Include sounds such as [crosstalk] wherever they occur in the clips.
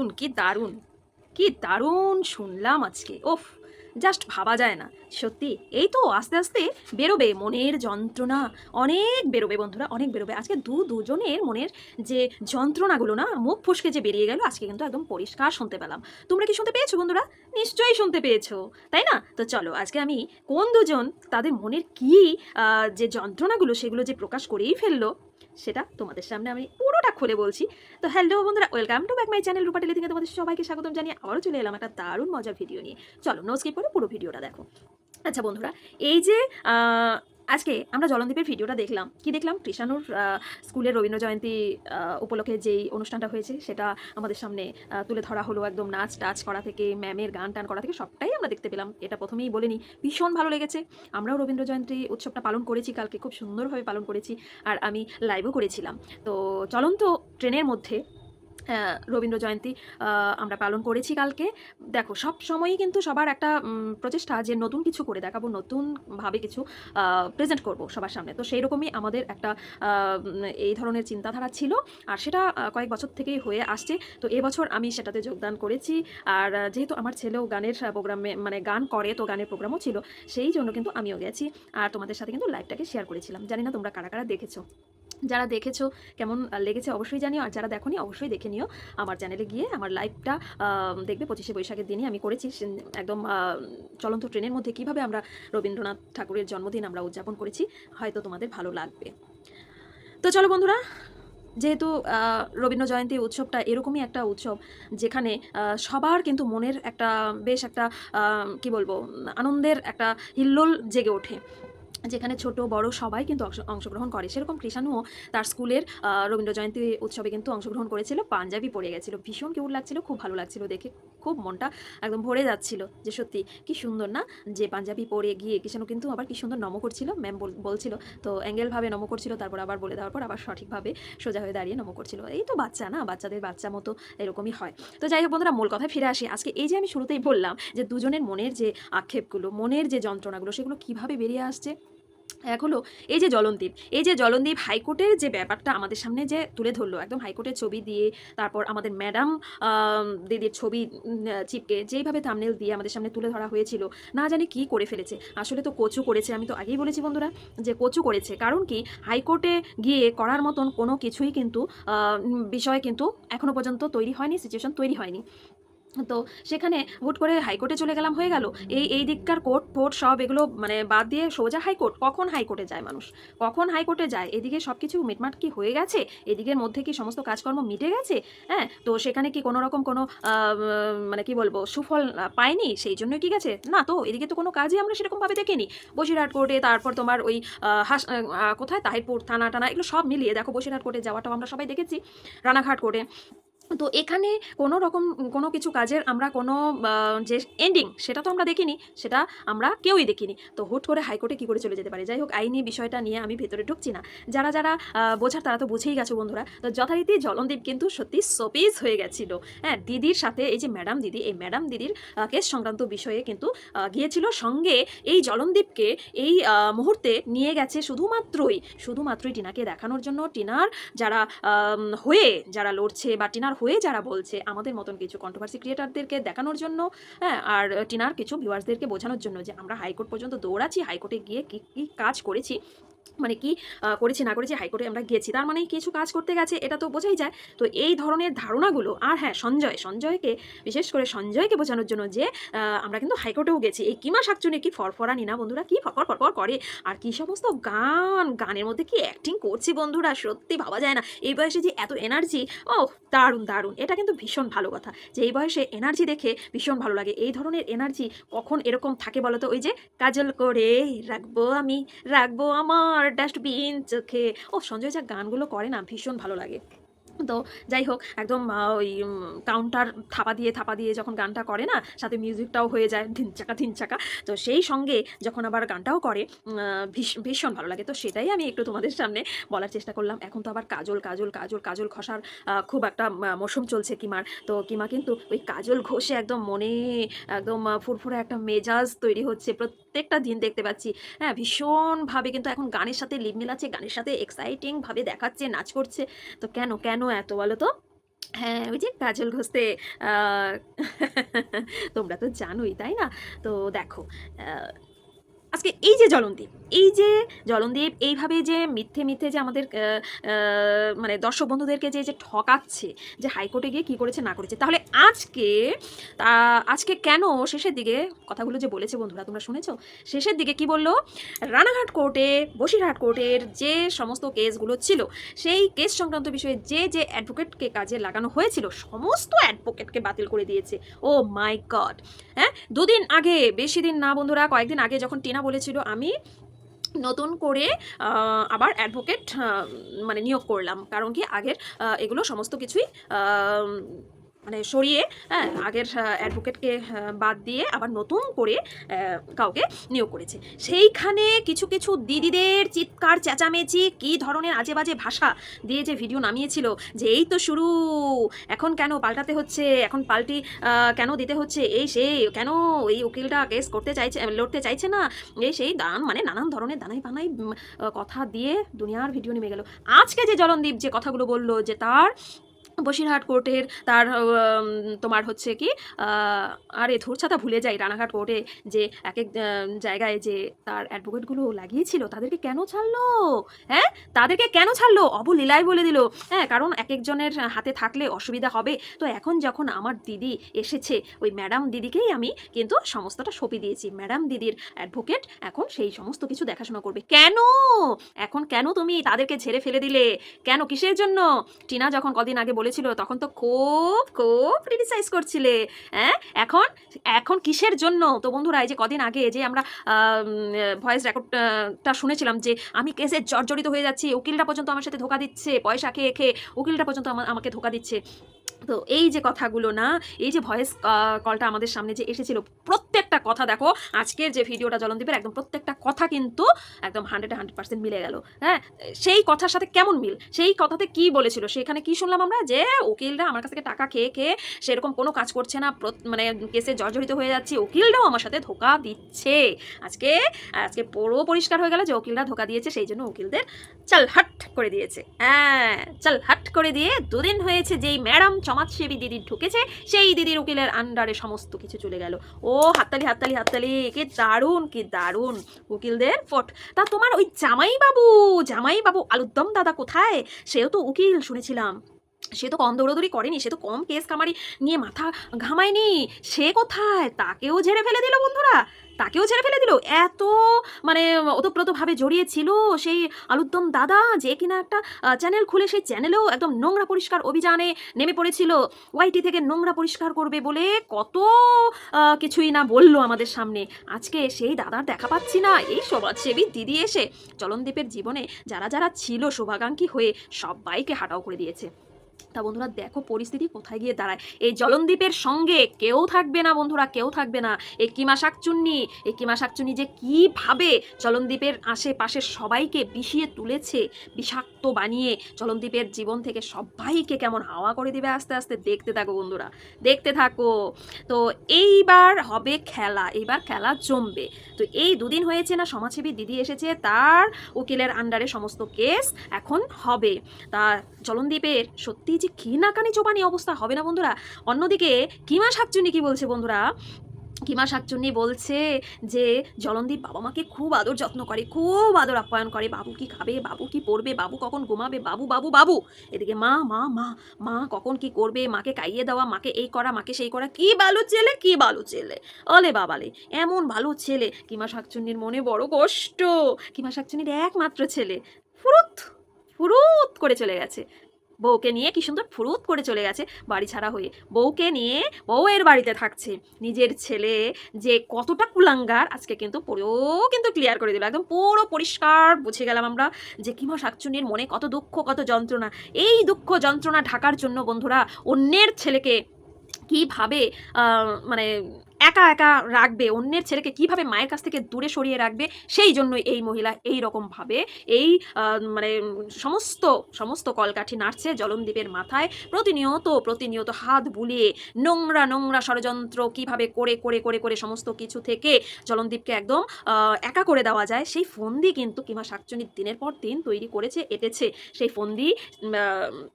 দারুণ, কি দারুণ কি দারুণ শুনলাম আজকে। ওফ জাস্ট ভাবা যায় না। সত্যি, এই তো আস্তে আস্তে বেরোবে মনের যন্ত্রণা, অনেক বেরোবে বন্ধুরা, অনেক বেরোবে। আজকে দু দুজনের মনের যে যন্ত্রণাগুলো না, মুখ ফসকে যে বেরিয়ে গেল, আজকে কিন্তু একদম পরিষ্কার শুনতে পেলাম। তোমরা কি শুনতে পেয়েছ বন্ধুরা? নিশ্চয়ই শুনতে পেয়েছ, তাই না? তো চলো, আজকে আমি কোন দুজন, তাদের মনের কি যে যন্ত্রণাগুলো, সেগুলো যে প্রকাশ করেই ফেলল সেটা তোমাদের সামনে আমি পুরোটা খুলে বলছি। তো হ্যালো বন্ধুরা welcome to back my channel Rupa থেকে তোমাদের সবাইকে স্বাগতম জানিয়ে আবারও চলে এলাম একটা দারুণ মজার ভিডিও নিয়ে। চলো নো স্কিপ করে পুরো ভিডিওটা দেখো। আচ্ছা বন্ধুরা, এই যে আজকে আমরা জলনদীপের ভিডিওটা দেখলাম। কি দেখলাম? কৃষাণুর স্কুলের রবীন্দ্র জয়ন্তী উপলক্ষে যেই অনুষ্ঠানটা হয়েছে, সেটা আমাদের সামনে তুলে ধরা হলো একদম নাচ টাচ করা থেকে, ম্যামের গান টান করা থেকে, সবটাই আমরা দেখতে পেলাম। এটা প্রথমেই বলিনি ভীষণ ভালো লেগেছে। আমরাও রবীন্দ্র জয়ন্তী উৎসবটা পালন করেছি কালকে, খুব সুন্দরভাবে পালন করেছি, আর আমি লাইভও করেছিলাম। তো চলন্ত ট্রেনের মধ্যে রবীন্দ্র জয়ন্তী আমরা পালন করেছি কালকে। দেখো, সব সময়ই কিন্তু সবার একটা প্রচেষ্টা যে নতুন কিছু করে দেখাবো নতুনভাবে কিছু প্রেজেন্ট করব সবার সামনে। তো সেই রকমই আমাদের একটা এই ধরনের চিন্তাধারা ছিল। আর সেটা কয়েক বছর থেকেই হয়ে আসছে। তো এবছর আমি সেটাতে যোগদান করেছি। আর যেহেতু আমার ছেলেও গানের প্রোগ্রামে মানে গান করে, তো গানের প্রোগ্রামও ছিল, সেই জন্য কিন্তু আমিও গেছি। আর তোমাদের সাথে কিন্তু লাইভটাকে শেয়ার করেছিলাম। জানি না তোমরা কারা কারা দেখেছ। যারা দেখেছ, কেমন লেগেছে অবশ্যই জানিও, আর যারা দেখোনি অবশ্যই দেখে নিও। আমার চ্যানেলে গিয়ে আমার লাইভটা দেখবে পঁচিশে বৈশাখের দিনই আমি করেছি। একদম চলন্ত ট্রেনের মধ্যে কীভাবে আমরা রবীন্দ্রনাথ ঠাকুরের জন্মদিন আমরা উদযাপন করেছি, হয়তো তোমাদের ভালো লাগবে। তো চলো বন্ধুরা, যেহেতু রবীন্দ্র জয়ন্তী উৎসবটা এরকমই একটা উৎসব, যেখানে সবার কিন্তু মনের একটা, বেশ একটা কি বলব, আনন্দের একটা হিল্লোল জেগে ওঠে। যেখানে ছোট, বড় সবাই কিন্তু অংশ- অংশগ্রহণ করে। সেরকম কৃষাণুও তার স্কুলের রবীন্দ্র জয়ন্তী উৎসবে কিন্তু অংশগ্রহণ করেছিল। পাঞ্জাবি পরে গেছিল। ভীষণ কিউট লাগছিল, খুব ভালো লাগছিল দেখে। খুব মনটা একদম ভরে যাচ্ছিল যে সত্যি কি সুন্দর না? যে পাঞ্জাবি পরে গিয়ে কৃষাণু কিন্তু আবার কি সুন্দর নম করছিল। ম্যাম বলছিল, তো অ্যাঙ্গেলভাবে নম করছিল, তারপর আবার বলে দেওয়ার পর আবার সঠিকভাবে সোজা হয়ে দাঁড়িয়ে নম করছিল। এই তো বাচ্চা না? বাচ্চাদের বাচ্চা মতো এরকমই হয়। তো যাই হোক বন্ধুরা, মূল কথায় ফিরে আসি। আজকে এই যে আমি শুরুতেই বললাম যে দুজনের মনের যে আক্ষেপগুলো, মনের যে যন্ত্রণাগুলো, সেগুলো কীভাবে বেরিয়ে আসছে এক হলো এই যে জলনদীপ, এই যে জলনদীপ হাইকোর্টের যে ব্যাপারটা আমাদের সামনে যে তুলে ধরলো, একদম হাইকোর্টের ছবি দিয়ে, তারপর আমাদের ম্যাডাম দিদির ছবি চিপকে, যেইভাবে থামনেল দিয়ে আমাদের সামনে তুলে ধরা হয়েছিল, না জানি কি করে ফেলেছে। আসলে তো কচু করেছে, আমি তো আগেই বলেছি বন্ধুরা যে কচু করেছে। কারণ কি, হাইকোর্টে গিয়ে করার মতন কোনো কিছুই কিন্তু বিষয় কিন্তু এখনও পর্যন্ত তৈরি হয়নি সিচুয়েশন তৈরি হয়নি। তো সেখানে হুট করে হাইকোর্টে চলে গেলাম, হয়ে গেল। এই এই দিককার কোর্ট, ফোর্ট সব এগুলো মানে বাদ দিয়ে সোজা হাইকোর্ট, কখন হাইকোর্টে যায় মানুষ? কখন হাইকোর্টে যায়? এদিকে সব কিছু মিটমাট কি হয়ে গেছে? এদিকের মধ্যে কি সমস্ত কাজকর্ম মিটে গেছে? হ্যাঁ তো সেখানে কি কোনো রকম কোনো মানে কি বলব, সুফল পায়নি সেই জন্য কি গেছে? না তো, এদিকে তো কোনো কাজই আমরা সেরকমভাবে দেখিনি। বসিরহাট কোর্টে, তারপর তোমার ওই হাস কোথায়? তাহিরপুর, থানা, টানা, এগুলো সব মিলিয়ে দেখো, বসিরহাট কোর্টে যাওয়াটাও আমরা সবাই দেখেছি। রানাঘাট কোর্টে। তো এখানে কোনো রকম, কোনো কিছু কাজের আমরা কোনো যে এন্ডিং সেটা তো আমরা দেখিনি, সেটা আমরা কেউই দেখিনি। তো হুট করে হাইকোর্টে কী করে চলে যেতে পারে? যাই হোক আইনি বিষয়টা নিয়ে আমি ভেতরে ঢুকছি না। যারা যারা বোঝার তারা তো বুঝেই গেছো বন্ধুরা। তো যথারীতি জলনদীপ কিন্তু সত্যি সপিস হয়ে গেছিল। হ্যাঁ দিদির সাথে এই যে ম্যাডাম দিদি, এই ম্যাডাম দিদির কেস সংক্রান্ত বিষয়ে কিন্তু গিয়েছিল সঙ্গে এই জলনদীপকে এই মুহূর্তে নিয়ে গেছে শুধুমাত্রই শুধুমাত্রই টিনাকে দেখানোর জন্য। টিনার যারা হয়ে যারা লড়ছে বা টিনার হয়ে যারা বলছে আমাদের মতন কিছু কন্ট্রোভার্সি ক্রিয়েটারদেরকে দেখানোর জন্য হ্যাঁ আর টিনার কিছু ভিউয়ার্সদেরকে বোঝানোর জন্য যে আমরা হাইকোর্ট পর্যন্ত দৌড়াচ্ছি, হাইকোর্টে গিয়ে কী কী কাজ করেছি মানে কি করেছি, না করেছি, হাইকোর্টে আমরা গেছি তার মানে কিছু কাজ করতে গেছে, এটা তো বোঝাই যায়। তো এই ধরনের ধারণাগুলো, আর হ্যাঁ সঞ্জয়, সঞ্জয়কে, বিশেষ করে সঞ্জয়কে বোঝানোর জন্য যে আমরা কিন্তু হাইকোর্টেও গেছি। এই কিমা শাকচুনি কি ফরফরানি না বন্ধুরা? কি ফরফর ফরফর করে। আর কি সমস্ত গান, গানের মধ্যে কি অ্যাক্টিং করছি বন্ধুরা? সত্যি ভাবা যায় না। এই বয়সে যে এত এনার্জি ও দারুণ দারুণ। এটা কিন্তু ভীষণ ভালো কথা যে, এই বয়সে এনার্জি দেখে ভীষণ ভালো লাগে। এই ধরনের এনার্জি কখন এরকম থাকে বলো তো ওই যে, কাজল করে, রাখব আমি, রাখব আমার। ডাস্টবিন চোখে। ও সঞ্জয় যা গানগুলো করে না ভীষণ ভালো লাগে। তো যাই হোক, একদম ওই কাউন্টার থাপা দিয়ে থাপা দিয়ে যখন গানটা করে না, সাথে মিউজিকটাও হয়ে যায়, ধিন চাকা ধিন চাকা। তো সেই সঙ্গে যখন আবার গানটাও করে ভীষণ ভালো লাগে। তো সেটাই আমি একটু তোমাদের সামনে বলার চেষ্টা করলাম। এখন তো আবার কাজল কাজল কাজল কাজল ঘষার খুব একটা মরশুম চলছে কিমার। তো কিমা কিন্তু ওই কাজল ঘষে একদম মনে, একদম ফুরফুরে একটা মেজাজ তৈরি হচ্ছে। প্রত্যেকটা দিন দেখতে পাচ্ছি। হ্যাঁ ভীষণভাবে কিন্তু এখন গানের সাথে লিপ মিলাচ্ছে, গানের সাথে এক্সাইটিংভাবে দেখাচ্ছে, নাচ করছে। তো কেন কেন এত বলো তো? হ্যাঁ ওই যে কাজল ঘষতে [laughs] তোমরা তো জানোই, তাই না? তো দেখো আজকে এই যে জলনদীপ, এই যে জলনদীপ, এইভাবে যে মিথ্যে মিথ্যে যে আমাদের মানে দর্শক বন্ধুদেরকে যে যে ঠকাচ্ছে, যে হাইকোর্টে গিয়ে কি করেছে, না করেছে, তাহলে আজকে আজকে কেন শেষের দিকে, কথাগুলো যে বলেছে বন্ধুরা, তোমরা শুনেছো? শেষের দিকে কি বলল? রানাঘাট কোর্টে, বসিরহাট কোর্টের যে সমস্ত কেসগুলো ছিল, সেই কেস সংক্রান্ত বিষয়ে যে যে অ্যাডভোকেটকে কাজে লাগানো হয়েছিল, সমস্ত অ্যাডভোকেটকে বাতিল করে দিয়েছে। ও মাই গড হ্যাঁ? দুদিন আগে, বেশি দিন না বন্ধুরা, কয়েকদিন আগে যখন টিনা বলেছিল, আমি নতুন করে আবার অ্যাডভোকেট মানে নিয়োগ করলাম। কারণ কি, আগের এগুলো সমস্ত কিছুই মানে সরিয়ে হ্যাঁ আগের অ্যাডভোকেটকে বাদ দিয়ে আবার নতুন করে কাউকে নিয়োগ করেছে। সেইখানে কিছু কিছু দিদিদের চিৎকার, চেঁচামেচি, কী ধরনের আজে বাজে ভাষা দিয়ে যে ভিডিও নামিয়েছিল, যে এই তো শুরু, এখন কেন পাল্টাতে হচ্ছে, এখন পাল্টি কেন দিতে হচ্ছে, এই সেই, কেন এই উকিলটা কেস করতে চাইছে লড়তে চাইছে না, এই সেই দান মানে নানান ধরনের দানাই পানাই কথা দিয়ে দুনিয়ার ভিডিও নেমে গেল। আজকে যে জলনদীপ যে কথাগুলো বলল, যে তার বসিরহাট কোর্টের তার তোমার হচ্ছে কি আরে ধূরছাতা ভুলে যাই, রানাঘাট কোর্টে যে এক এক জায়গায় যে তার অ্যাডভোকেটগুলো লাগিয়েছিল, তাদেরকে কেন ছাড়লো? হ্যাঁ? তাদেরকে কেন ছাড়লো? অবলীলায় বলে দিল। হ্যাঁ কারণ এক একজনের হাতে থাকলে অসুবিধা হবে। তো এখন যখন আমার দিদি এসেছে, ওই ম্যাডাম দিদিকেই আমি কিন্তু সমস্তটা সঁপে দিয়েছি। ম্যাডাম দিদির অ্যাডভোকেট এখন সেই সমস্ত কিছু দেখাশোনা করবে। কেন? এখন কেন তুমি তাদেরকে ঝেড়ে ফেলে দিলে? কেন? কিসের জন্য? টিনা যখন কদিন আগে বলেছিল তখন তো খুব খুব ক্রিটিসাইজ করছিলে হ্যাঁ এখন এখন কিসের জন্য? তো বন্ধুরা, এই যে কদিন আগে যে আমরা ভয়েস রেকর্ডটা শুনেছিলাম যে আমি কেসে জর্জরিত হয়ে যাচ্ছি উকিলটা পর্যন্ত আমার সাথে ধোকা দিচ্ছে, পয়সা খেয়ে খেয়ে উকিলটা পর্যন্ত আমা- আমাকে ধোকা দিচ্ছে। তো এই যে কথাগুলো না, এই যে ভয়েস কলটা আমাদের সামনে যে এসেছিল, প্রত্যেকটা কথা দেখো, আজকের যে ভিডিওটা জলনদীপের একদম প্রত্যেকটা কথা কিন্তু একদম হান্ড্রেড হান্ড্রেড পার্সেন্ট মিলে গেল। হ্যাঁ সেই কথার সাথে কেমন মিল? সেই কথাতে কি বলেছিল? সেখানে কি শুনলাম আমরা? যে উকিলরা আমার কাছ থেকে টাকা খেয়ে খেয়ে সেরকম কোনো কাজ করছে না মানে কেসে জর্জরিত হয়ে যাচ্ছে, উকিলরাও আমার সাথে ধোকা দিচ্ছে। আজকে আজকে পুরো পরিষ্কার হয়ে গেল যে উকিলরা ধোকা দিয়েছে, সেই জন্য উকিলদের চাল হাট করে দিয়েছে। হ্যাঁ চাল হাট করে দিয়ে দুদিন হয়েছে যেই ম্যাডাম সমাজসেবী দিদি ঢুকেছে, সেই দিদির উকিলের আন্ডারে সমস্ত কিছু চলে গেল। ও হাততালি হাততালি হাততালি কে দারুণ, কি দারুণ উকিলদের ফট। তা তোমার ওই জামাইবাবু জামাইবাবু জামাই বাবু আলুদ্দম দাদা কোথায়? সেও তো উকিল, শুনেছিলাম। সে তো কম দৌড়দৌড়ি করেনি, সে তো কম কেস কামারি নিয়ে মাথা ঘামায়নি। সে কোথায়? তাকেও ঝেড়ে ফেলে দিল বন্ধুরা, তাকেও ছেড়ে ফেলে দিল। এত মানে ওতপ্রোতভাবে জড়িয়ে ছিল সেই আলুদ্দম দাদা যে কিনা একটা চ্যানেল খুলে সেই চ্যানেলেও একদম নোংরা পরিষ্কার অভিযানে নেমে পড়েছিল। ওয়াইটি থেকে নোংরা পরিষ্কার করবে বলে কত কিছুই না বলল আমাদের সামনে। আজকে সেই দাদার দেখা পাচ্ছি না, এই সমাজসেবী দিদি এসে চলনদীপের জীবনে যারা যারা ছিল শুভাকাঙ্ক্ষী হয়ে সবাইকে হাঁটাও করে দিয়েছে। তা বন্ধুরা দেখো পরিস্থিতি কোথায় গিয়ে দাঁড়ায়। এই জলনদীপের সঙ্গে কেউ থাকবে না বন্ধুরা, কেউ থাকবে না। এই কিমা শাকচুন্নি? এই কিমা শাকচুন্নি যে কীভাবে জলনদীপের আশেপাশের সবাইকে বিষিয়ে তুলেছে, বিষাক্ত বানিয়ে জলনদীপের জীবন থেকে সবাইকে কেমন হাওয়া করে দিবে আস্তে আস্তে দেখতে থাকো বন্ধুরা, দেখতে থাকো। তো এইবার হবে খেলা, এইবার খেলা জমবে। তো এই দুদিন হয়েছে না, সমাজসেবী দিদি এসেছে, তার উকিলের আন্ডারে সমস্ত কেস এখন হবে। তা জলনদীপের সত্যি যে কি নাকানি চোপানি অবস্থা হবে না বন্ধুরা? অন্যদিকে কিমা শাকচুনি কি বলছে বন্ধুরা? কিমা শাকচুন্নি বলছে যে জলনদীপ বাবা মাকে খুব আদর যত্ন করে, খুব আদর আপ্যায়ন করে। বাবু কি খাবে? বাবু কি পড়বে? বাবু কখন ঘুমাবে? বাবু বাবু বাবু। এদিকে মা মা মা মা কখন কি করবে? মাকে কাইয়ে দেওয়া, মাকে এই করা, মাকে সেই করা। কি ভালো ছেলে কি ভালো ছেলে অলে বাবালে, এমন ভালো ছেলে। কিমা শাকচুন্নির মনে বড় কষ্ট। কিমা শাকচুন্নির একমাত্র ছেলে। ফুরুত ফুরুত করে চলে গেছে। বউকে নিয়ে কি সুন্দর ফুরুত করে চলে গেছে বাড়ি ছাড়া হয়ে। বউকে নিয়ে বউয়ের বাড়িতে থাকছে। নিজের ছেলে যে কতটা কুলাঙ্গার, আজকে কিন্তু পুরো কিন্তু ক্লিয়ার করে দিল। একদম পুরো পরিষ্কার বুঝে গেলাম আমরা যে কিমা শাকচুনির মনে কত দুঃখ, কত যন্ত্রণা। এই দুঃখ, যন্ত্রণা ঢাকার জন্য বন্ধুরা অন্যের ছেলেকে কীভাবে মানে একা একা রাখবে, অন্যের ছেলেকে কীভাবে মায়ের কাছ থেকে দূরে সরিয়ে রাখবে, সেই জন্য এই মহিলা এই রকমভাবে এই মানে সমস্ত সমস্ত কলকাঠি নাড়ছে জলনদীপের মাথায়। প্রতিনিয়ত প্রতিনিয়ত হাত বুলিয়ে নোংরা নোংরা ষড়যন্ত্র কীভাবে করে করে করে করে সমস্ত কিছু থেকে জলনদীপকে একদম একা করে দেওয়া যায়, সেই ফন্দি কিন্তু কিংবা শাকচুনি দিনের পর দিন তৈরি করেছে, এটেছে। সেই ফন্দি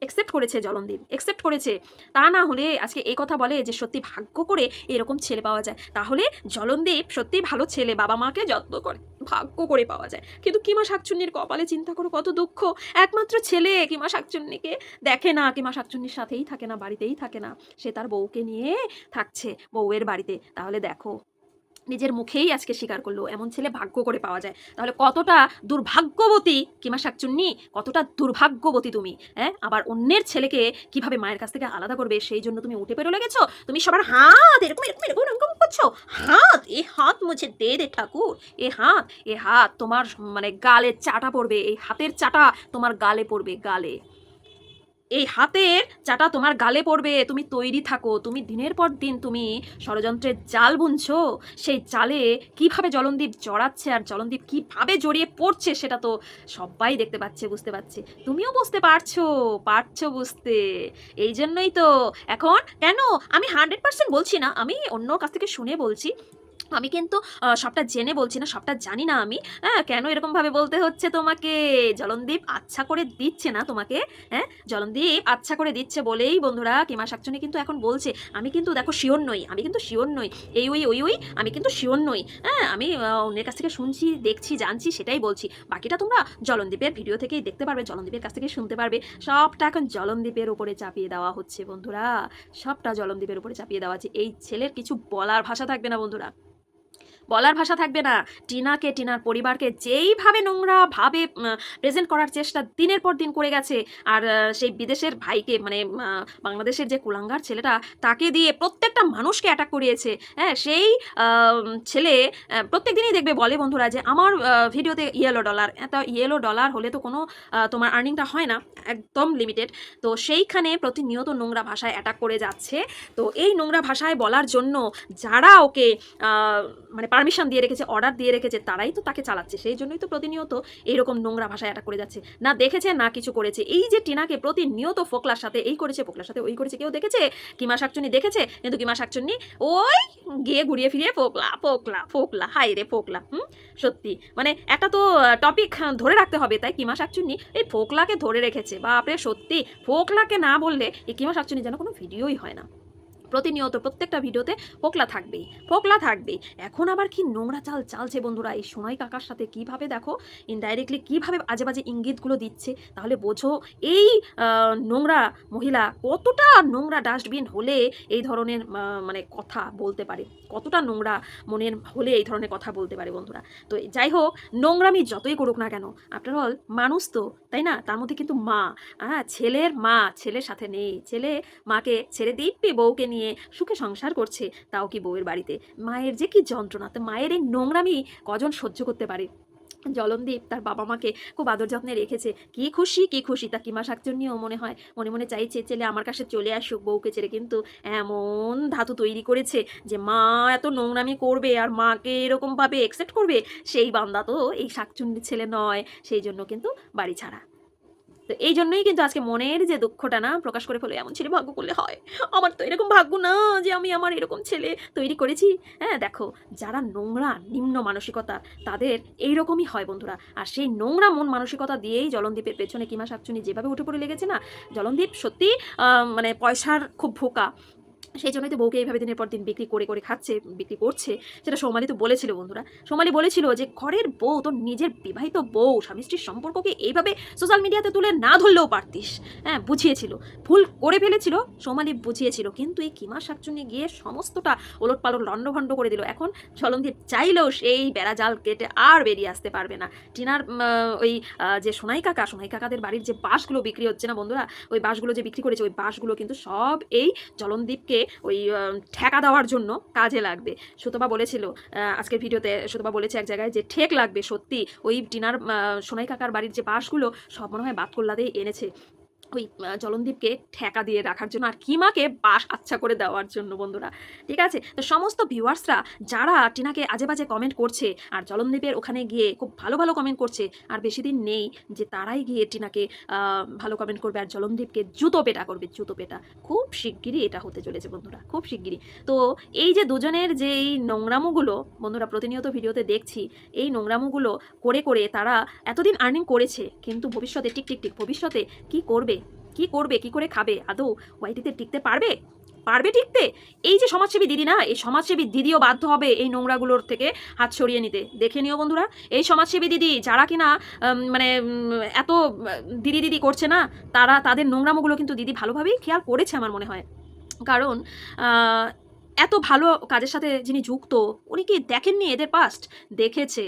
একসেপ্ট করেছে জলনদীপ একসেপ্ট করেছে। তা না হলে আজকে এই কথা বলে যে সত্যি ভাগ্য করে এরকম ছেলে পাওয়া যায়। তাহলে জলনদীপ সত্যি ভালো ছেলে, বাবা মাকে যত্ন করে, ভাগ্য করে পাওয়া যায়। কিন্তু কিমা শাকচুন্নির কপালে চিন্তা করো কত দুঃখ। একমাত্র ছেলে কিমা শাকচুন্নিকে দেখে না, কিমা শাকচুন্নির সাথেই থাকে না, বাড়িতেই থাকে না। সে তার বউকে নিয়ে থাকছে, বউয়ের বাড়িতে। তাহলে দেখো নিজের মুখেই আজকে স্বীকার করল, এমন ছেলে ভাগ্য করে পাওয়া যায়। তাহলে কতটা দুর্ভাগ্যবতী কিমা শাকচুন্নি, কতটা দুর্ভাগ্যবতী তুমি? হ্যাঁ আবার অন্যের ছেলেকে কীভাবে মায়ের কাছ থেকে আলাদা করবে, সেই জন্য তুমি উঠে পেরো লেগেছো? তুমি সবার হাত এরকম এরকম এরকম এরকম করছ? হাত, এ হাত মুছে দে দে ঠাকুর, এ হাত এ হাত তোমার মানে গালে চাটা পড়বে, এই হাতের চাটা তোমার গালে পড়বে, গালে। এই হাতের চাটা তোমার গালে পড়বে, তুমি তৈরি থাকো, তুমি দিনের পর দিন তুমি ষড়যন্ত্রের জাল বুনছো, সেই জালে কীভাবে জলনদীপ জড়াচ্ছে আর জলনদীপ কীভাবে জড়িয়ে পড়ছে সেটা তো সবাই দেখতে পাচ্ছে, বুঝতে পারছে। তুমিও বুঝতে পারছ পারছ বুঝতে। এই জন্যই তো এখন কেন? আমি হান্ড্রেড পার্সেন্ট বলছি না, আমি অন্য কাছ থেকে শুনে বলছি আমি কিন্তু সবটা জেনে বলছি না, সবটা জানি না আমি। হ্যাঁ কেন এরকমভাবে বলতে হচ্ছে তোমাকে? জলনদীপ আচ্ছা করে দিচ্ছে না তোমাকে হ্যাঁ? জলনদীপ আচ্ছা করে দিচ্ছে বলেই বন্ধুরা কিমা শাকচুনি কিন্তু এখন বলছে, আমি কিন্তু দেখো শিওর নই, আমি কিন্তু শিওর নই, এই ওই ওই ওই, আমি কিন্তু শিওর নই হ্যাঁ? আমি অন্যের কাছ থেকে শুনছি, দেখছি, জানছি, সেটাই বলছি। বাকিটা তোমরা জলনদীপের ভিডিও থেকেই দেখতে পারবে, জলনদীপের কাছ থেকে শুনতে পারবে। সবটা এখন জলনদীপের উপরে চাপিয়ে দেওয়া হচ্ছে বন্ধুরা, সবটা জলনদীপের উপরে চাপিয়ে দেওয়া হচ্ছে এই ছেলের কিছু বলার ভাষা থাকবে না বন্ধুরা। বলার ভাষা থাকবে না। টিনাকে, টিনার পরিবারকে যেইভাবে নোংরা ভাবে প্রেজেন্ট করার চেষ্টা দিনের পর দিন করে গেছে, আর সেই বিদেশের ভাইকে মানে বাংলাদেশের যে কুলাঙ্গার ছেলেটা, তাকে দিয়ে প্রত্যেকটা মানুষকে অ্যাটাক করিয়েছে। হ্যাঁ সেই ছেলে প্রত্যেক দিনই দেখবে বলে বন্ধুরা যে, আমার ভিডিওতে ইয়েলো ডলার এত ইয়েলো ডলার হলে তো কোনো তোমার আর্নিংটা হয় না, একদম লিমিটেড তো সেইখানে প্রতিনিয়ত নোংরা ভাষায় অ্যাটাক করে যাচ্ছে। তো এই নোংরা ভাষায় বলার জন্য যারা ওকে মানে পারমিশন দিয়ে রেখেছে অর্ডার দিয়ে রেখেছে, তারাই তো তাকে চালাচ্ছে। সেই জন্যই তো প্রতিনিয়ত এইরকম নোংরা ভাষায় অ্যাটাক করে যাচ্ছে। না দেখেছে, না কিছু করেছে। এই যে টিনাকে প্রতিনিয়ত ফোকলার সাথে, এই করেছে, ফোকলার সাথে, ওই করেছে, কেউ দেখেছে? কিমা শাকচুনি দেখেছে? কিন্তু কিমা শাকচুন্নি ওই গিয়ে ঘুরিয়ে ফিরিয়ে ফোকলা ফোকলা ফোকলা হাই রে ফোকলা, হুম? সত্যি। মানে একটা তো টপিক ধরে রাখতে হবে, তাই কিমা শাকচুন্নি এই ফোকলাকে ধরে রেখেছে। বাপরে, সত্যি। ফোকলাকে না বললে এই কিমা শাকচুন্নি যেন কোনো ভিডিওই হয় না। প্রতিনিয়ত প্রত্যেকটা ভিডিওতে ফোকলা থাকবেই ফোকলা থাকবেই। এখন আবার কি নোংরা চাল চালছে বন্ধুরা? এই সোনাই কাকার সাথে কীভাবে দেখো? ইনডাইরেক্টলি কীভাবে আজে বাজে ইঙ্গিতগুলো দিচ্ছে? তাহলে বোঝো, এই নোংরা মহিলা কতটা নোংরা ডাস্টবিন হলে এই ধরনের মানে কথা বলতে পারে? কতটা নোংরা মনের হলে এই ধরনের কথা বলতে পারে বন্ধুরা? তো যাই হোক, নোংরামি যতই করুক না কেন আফটার অল মানুষ তো, তাই না? তার মধ্যে কিন্তু মা হ্যাঁ ছেলের মা, ছেলের সাথে নেই। ছেলে মাকে ছেড়ে দিব্যি বউকে নিয়ে সুখে সংসার করছে, তাও কি বউয়ের বাড়িতে? মায়ের যে কি যন্ত্রণা, তো মায়ের এই নোংরামি কজন সহ্য করতে পারে? জলনদীপ তার বাবা মাকে খুব আদর যত্নে রেখেছে। কি খুশি কি খুশি, তা কিমা শাকচুন্নিও মনে হয়? মনে মনে চাইছে ছেলে আমার কাছে চলে আসুক বউকে ছেড়ে। কিন্তু এমন ধাতু তৈরি করেছে যে মা এত নোংরামি করবে আর মাকে এরকমভাবে একসেপ্ট করবে, সেই বান্দা তো এই শাকচুন্নির ছেলে নয়। সেই জন্য কিন্তু বাড়ি ছাড়া। তো এই জন্যই কিন্তু আজকে মনের যে দুঃখটা না প্রকাশ করে ফেলো, এমন ছেলে ভাগ্য করলে হয়। আমার তো এরকম ভাগ্য না যে আমি আমার এরকম ছেলে তৈরি করেছি। হ্যাঁ দেখো, যারা নোংরা, নিম্ন মানসিকতা, তাদের এইরকমই হয় বন্ধুরা। আর সেই নোংরা মন মানসিকতা দিয়েই জলনদীপের পেছনে কিমা শাকচুনি যেভাবে উঠে পড়ে লেগেছে না, জলনদীপ সত্যি মানে পয়সার খুব ভোকা সেই জন্যই তো বউকে এইভাবে দিনের পর দিন বিক্রি করে করে খাচ্ছে, বিক্রি করছে, সেটা সৌমালি তো বলেছিল বন্ধুরা। সৌমালি বলেছিল যে ঘরের বউ, তোর নিজের বিবাহিত বউ, স্বামী স্ত্রীর সম্পর্ককে এইভাবে সোশ্যাল মিডিয়াতে তুলে না ধরলেও পারতিস। হ্যাঁ বুঝিয়েছিল। ভুল করে ফেলেছিল, সৌমালি বুঝিয়েছিল। কিন্তু এই কিমা শাকচুনি গিয়ে সমস্তটা ওলট পালট লণ্ডভণ্ড করে দিল। এখন ঝলনদীপ চাইলেও সেই বেড়া জাল কেটে আর বেরিয়ে আসতে পারবে না। টিনার ওই যে সোনাই কাকা, সোনাই কাকাদের বাড়ির যে বাঁশগুলো বিক্রি হচ্ছে না বন্ধুরা? ওই বাঁশগুলো যে বিক্রি করেছে, ওই বাঁশগুলো কিন্তু সব এই জলনদীপকে ওই ঠেকা দেওয়ার জন্য কাজে লাগবে। সুতপা বলেছিল আজকের ভিডিওতে সুতপা বলেছে এক জায়গায় যে ঠেক লাগবে সত্যি। ওই টিনার সোনাই কাকার বাড়ির যে বাঁশগুলো সব মনে হয় বাদ করলাতেই এনেছে। ওই জলনদীপকে ঠেকা দিয়ে রাখার জন্য আর কিমাকে বাস আচ্ছা করে দেওয়ার জন্য, বন্ধুরা। ঠিক আছে? তো সমস্ত ভিউয়ার্সরা, যারা টিনাকে আজে বাজে কমেন্ট করছে আর জলনদীপের ওখানে গিয়ে খুব ভালো ভালো কমেন্ট করছে, আর বেশি দিন নেই যে তারাই গিয়ে টিনাকে ভালো কমেন্ট করবে আর জলনদীপকে জুতো পেটা করবে, জুতো পেটা। খুব শিগগিরই এটা হতে চলেছে, বন্ধুরা, খুব শিগগিরই। তো এই যে দুজনের যে এই নোংরামোগুলো, বন্ধুরা, প্রতিনিয়ত ভিডিওতে দেখছি, এই নোংরামোগুলো করে করে তারা এতদিন আর্নিং করেছে, কিন্তু ভবিষ্যতে, টিক টিক টিক, ভবিষ্যতে কি করবে? কি করবে, কি করে খাবে? আদৌ ওয়াইটিতে টিকতে পারবে? পারবে টিকতে? এই যে সমাজসেবী দিদি না, এই সমাজসেবী দিদিও বাধ্য হবে এই নোংরাগুলোর থেকে হাত সরিয়ে নিতে। দেখে নিও বন্ধুরা, এই সমাজসেবী দিদি যারা কিনা মানে এত দিদি দিদি করছে না, তারা তাদের নোংরামোগুলো কিন্তু দিদি ভালোভাবেই খেয়াল করেছে আমার মনে হয়। কারণ এত ভালো কাজের সাথে যিনি যুক্ত, উনি কি দেখেননি এদের পাস্ট দেখেছে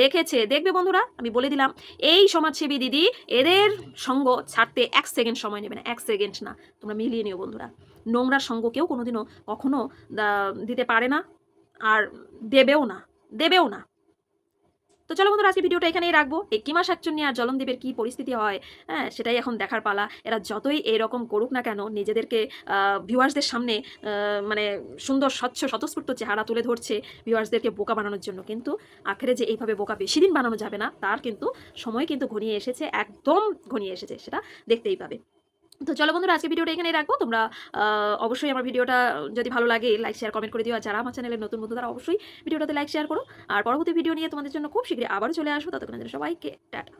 দেখেছে। দেখবে বন্ধুরা, আমি বলে দিলাম, এই সমাজসেবী দিদি এদের সঙ্গ ছাড়তে এক সেকেন্ড সময় নেবে না, এক সেকেন্ড না। তোমরা মিলিয়ে নিও বন্ধুরা। নোংরা সঙ্গ কেউ কোনোদিনও কখনো দিতে পারে না, আর দেবেও না দেবেও না। তো চলো বন্ধুরা আজকে ভিডিওটা এখানেই রাখব। এই কিমা শাকচুন্নি আর জলমদ্বীপের কি পরিস্থিতি হয় হ্যাঁ সেটাই এখন দেখার পালা। এরা যতই এরকম করুক না কেন, নিজেদেরকে ভিউয়ার্সদের সামনে মানে সুন্দর, স্বচ্ছ, স্বতঃস্ফূর্ত চেহারা তুলে ধরছে ভিউয়ার্সদেরকে বোকা বানানোর জন্য। কিন্তু আখেরে যে এইভাবে বোকা বেশি দিন বানানো যাবে না, তার কিন্তু সময় কিন্তু ঘনিয়ে এসেছে, একদম ঘনিয়ে এসেছে, সেটা দেখতেই পাবে। তো চলো বন্ধুরা আজকে ভিডিওটা এখানে রাখব। তোমরা অবশ্যই আমার ভিডিওটা যদি ভালো লাগে লাইক শেয়ার কমেন্ট করে দিও। আর যারা আমার চ্যানেলে নতুন বন্ধু, তারা অবশ্যই ভিডিওটাতে লাইক শেয়ার করো। আর পরবর্তী ভিডিও নিয়ে তোমাদের জন্য খুব শীঘ্রই আবারও চলে আসব। ততক্ষণ সবাইকে, টাটা।